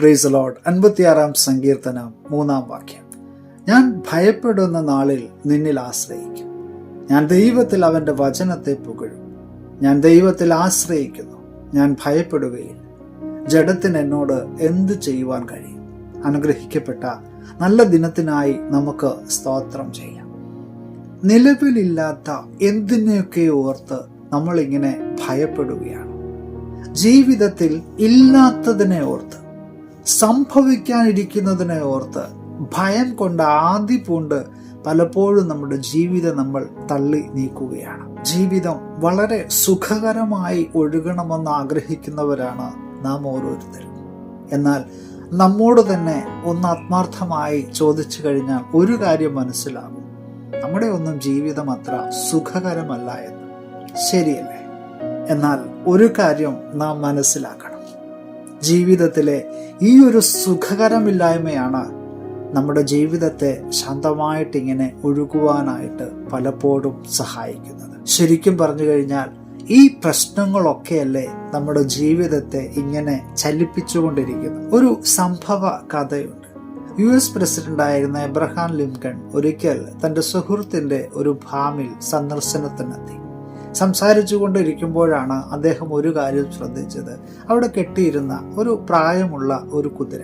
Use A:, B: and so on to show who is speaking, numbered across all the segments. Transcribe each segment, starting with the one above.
A: Price load അൻപത്തിയാറാം സങ്കീർത്തനം മൂന്നാം വാക്യം. ഞാൻ ഭയപ്പെടുന്ന നാളിൽ നിന്നിൽ ആശ്രയിക്കും. ഞാൻ ദൈവത്തിൽ അവന്റെ വചനത്തെ പുകഴും. ഞാൻ ദൈവത്തിൽ ആശ്രയിക്കുന്നു. ഞാൻ ഭയപ്പെടുകയില്ല. ജഡത്തിന് എന്നോട് എന്ത് ചെയ്യുവാൻ കഴിയും? അനുഗ്രഹിക്കപ്പെട്ട നല്ല ദിനത്തിനായി നമുക്ക് സ്തോത്രം ചെയ്യാം. നിലവിലില്ലാത്ത എന്തിനെയൊക്കെ ഓർത്ത് നമ്മളിങ്ങനെ ഭയപ്പെടുകയാണ്? ജീവിതത്തിൽ ഇല്ലാത്തതിനെ ഓർത്ത് സംഭവിക്കാനിരിക്കുന്നതിനെ ഓർത്ത് ഭയം കൊണ്ട് ആദി പൂണ്ട് പലപ്പോഴും നമ്മുടെ ജീവിതം നമ്മൾ തള്ളി നീക്കുകയാണ്. ജീവിതം വളരെ സുഖകരമായി ഒഴുകണമെന്ന് ആഗ്രഹിക്കുന്നവരാണ് നാം ഓരോരുത്തരും. എന്നാൽ നമ്മോട് തന്നെ ഒന്ന് ആത്മാർത്ഥമായി ചോദിച്ചു കഴിഞ്ഞാൽ ഒരു കാര്യം മനസ്സിലാകും. നമ്മുടെ ഒന്നും ജീവിതം അത്ര സുഖകരമല്ല എന്ന്. ശരിയല്ലേ? എന്നാൽ ഒരു കാര്യം നാം മനസ്സിലാക്കണം. ജീവിതത്തിലെ ഈ ഒരു സുഖകരമില്ലായ്മയാണ് നമ്മുടെ ജീവിതത്തെ ശാന്തമായിട്ട് ഇങ്ങനെ ഒഴുകുവാനായിട്ട് പലപ്പോഴും സഹായിക്കുന്നത്. ശരിക്കും പറഞ്ഞു കഴിഞ്ഞാൽ ഈ പ്രശ്നങ്ങളൊക്കെയല്ലേ നമ്മുടെ ജീവിതത്തെ ഇങ്ങനെ ചലിപ്പിച്ചുകൊണ്ടിരിക്കുന്നത്. ഒരു സംഭവ കഥയുണ്ട്. യു എസ് പ്രസിഡന്റ് ആയിരുന്ന എബ്രഹാം ലിംകൺ ഒരിക്കൽ തന്റെ സുഹൃത്തിന്റെ ഒരു ഫാമിൽ സന്ദർശനത്തിനെത്തി. സംസാരിച്ചു കൊണ്ടിരിക്കുമ്പോഴാണ് അദ്ദേഹം ഒരു കാര്യം ശ്രദ്ധിച്ചത്. അവിടെ കെട്ടിയിരുന്ന ഒരു പ്രായമുള്ള ഒരു കുതിര.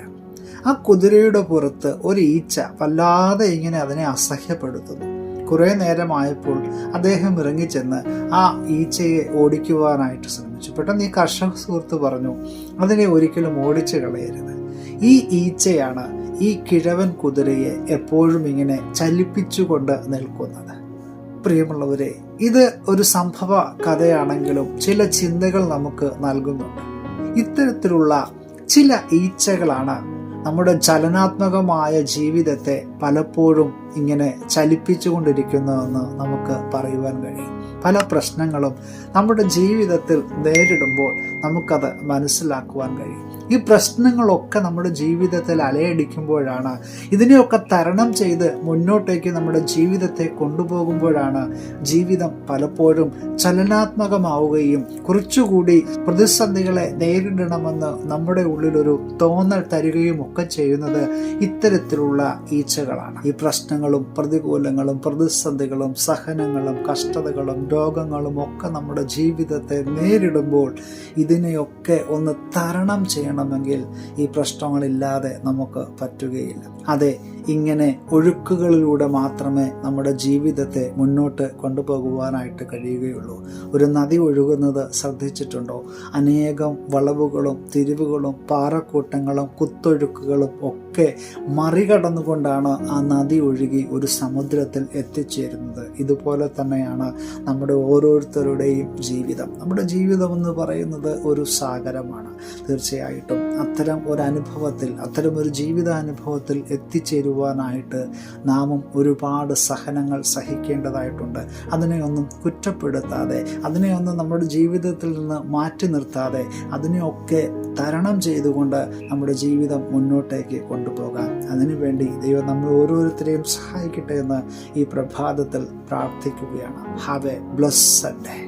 A: ആ കുതിരയുടെ പുറത്ത് ഒരു ഈച്ച വല്ലാതെ ഇങ്ങനെ അതിനെ അസഹ്യപ്പെടുത്തുന്നു. കുറെ നേരമായപ്പോൾ അദ്ദേഹം ഇറങ്ങിച്ചെന്ന് ആ ഈച്ചയെ ഓടിക്കുവാനായിട്ട് ശ്രമിച്ചു. പെട്ടെന്ന് ഈ കർഷക സുഹൃത്ത് പറഞ്ഞു അതിനെ ഒരിക്കലും ഓടിച്ചു കളയരുത്. ഈ ഈച്ചയാണ് ഈ കിഴവൻ കുതിരയെ എപ്പോഴും ഇങ്ങനെ ചലിപ്പിച്ചുകൊണ്ട് നിൽക്കുന്നത്. പ്രിയമുള്ളവരെ ഇത് ഒരു സംഭവ കഥയാണെങ്കിലും ചില ചിന്തകൾ നമുക്ക് നൽകുന്നുണ്ട്. ഇത്തരത്തിലുള്ള ചില ഈച്ചകളാണ് നമ്മുടെ ചലനാത്മകമായ ജീവിതത്തെ പലപ്പോഴും ഇങ്ങനെ ചലിപ്പിച്ചുകൊണ്ടിരിക്കുന്നതെന്ന് നമുക്ക് പറയുവാൻ കഴിയും. പല പ്രശ്നങ്ങളും നമ്മുടെ ജീവിതത്തിൽ നേരിടുമ്പോൾ നമുക്കത് മനസ്സിലാക്കുവാൻ കഴിയും. ഈ പ്രശ്നങ്ങളൊക്കെ നമ്മുടെ ജീവിതത്തിൽ അലയടിക്കുമ്പോഴാണ് ഇതിനെയൊക്കെ തരണം ചെയ്ത് മുന്നോട്ടേക്ക് നമ്മുടെ ജീവിതത്തെ കൊണ്ടുപോകുമ്പോഴാണ് ജീവിതം പലപ്പോഴും ചലനാത്മകമാവുകയും കുറച്ചുകൂടി പ്രതിസന്ധികളെ നേരിടണമെന്ന് നമ്മുടെ ഉള്ളിലൊരു തോന്നൽ തരികയും ഒക്കെ ചെയ്യുന്നത് ഇത്തരത്തിലുള്ള ഈച്ചകളാണ്. ഈ പ്രശ്നങ്ങളും പ്രതികൂലങ്ങളും പ്രതിസന്ധികളും സഹനങ്ങളും കഷ്ടതകളും രോഗങ്ങളും ഒക്കെ നമ്മുടെ ജീവിതത്തെ നേരിടുമ്പോൾ ഇതിനെയൊക്കെ ഒന്ന് തരണം ചെയ്യണമെങ്കിൽ ഈ പ്രശ്നങ്ങളില്ലാതെ നമുക്ക് പറ്റുകയില്ല. അതെ ഇങ്ങനെ ഒഴുക്കുകളിലൂടെ മാത്രമേ നമ്മുടെ ജീവിതത്തെ മുന്നോട്ട് കൊണ്ടുപോകുവാനായിട്ട് കഴിയുകയുള്ളൂ. ഒരു നദി ഒഴുകുന്നത് ശ്രദ്ധിച്ചിട്ടുണ്ടോ? അനേകം വളവുകളും തിരിവുകളും പാറക്കൂട്ടങ്ങളും കുത്തൊഴുക്കുകളും ഒക്കെ മറികടന്നുകൊണ്ടാണ് ആ നദി ഒഴുകി ഒരു സമുദ്രത്തിൽ എത്തിച്ചേരുന്നത്. ഇതുപോലെ തന്നെയാണ് നമ്മുടെ ഓരോരുത്തരുടെയും ജീവിതം. നമ്മുടെ ജീവിതം എന്ന് പറയുന്നത് ഒരു സാഗരമാണ്. തീർച്ചയായിട്ടും അത്തരം ഒരു അനുഭവത്തിൽ അത്തരം ഒരു ജീവിതാനുഭവത്തിൽ എത്തിച്ചേരുവാനായിട്ട് നാമും ഒരുപാട് സഹനങ്ങൾ സഹിക്കേണ്ടതായിട്ടുണ്ട്. അതിനെയൊന്നും കുറ്റപ്പെടുത്താതെ അതിനെയൊന്നും നമ്മുടെ ജീവിതത്തിൽ നിന്ന് മാറ്റി നിർത്താതെ അതിനെയൊക്കെ തരണം ചെയ്തുകൊണ്ട് നമ്മുടെ ജീവിതം മുന്നോട്ടേക്ക് കൊണ്ടുപോകാം. അതിനുവേണ്ടി ദൈവം നമ്മൾ ഓരോരുത്തരെയും സഹായിക്കട്ടെ എന്ന് ഈ പ്രഭാതത്തിൽ പ്രാർത്ഥിക്കുകയാണ്. Have A blessed day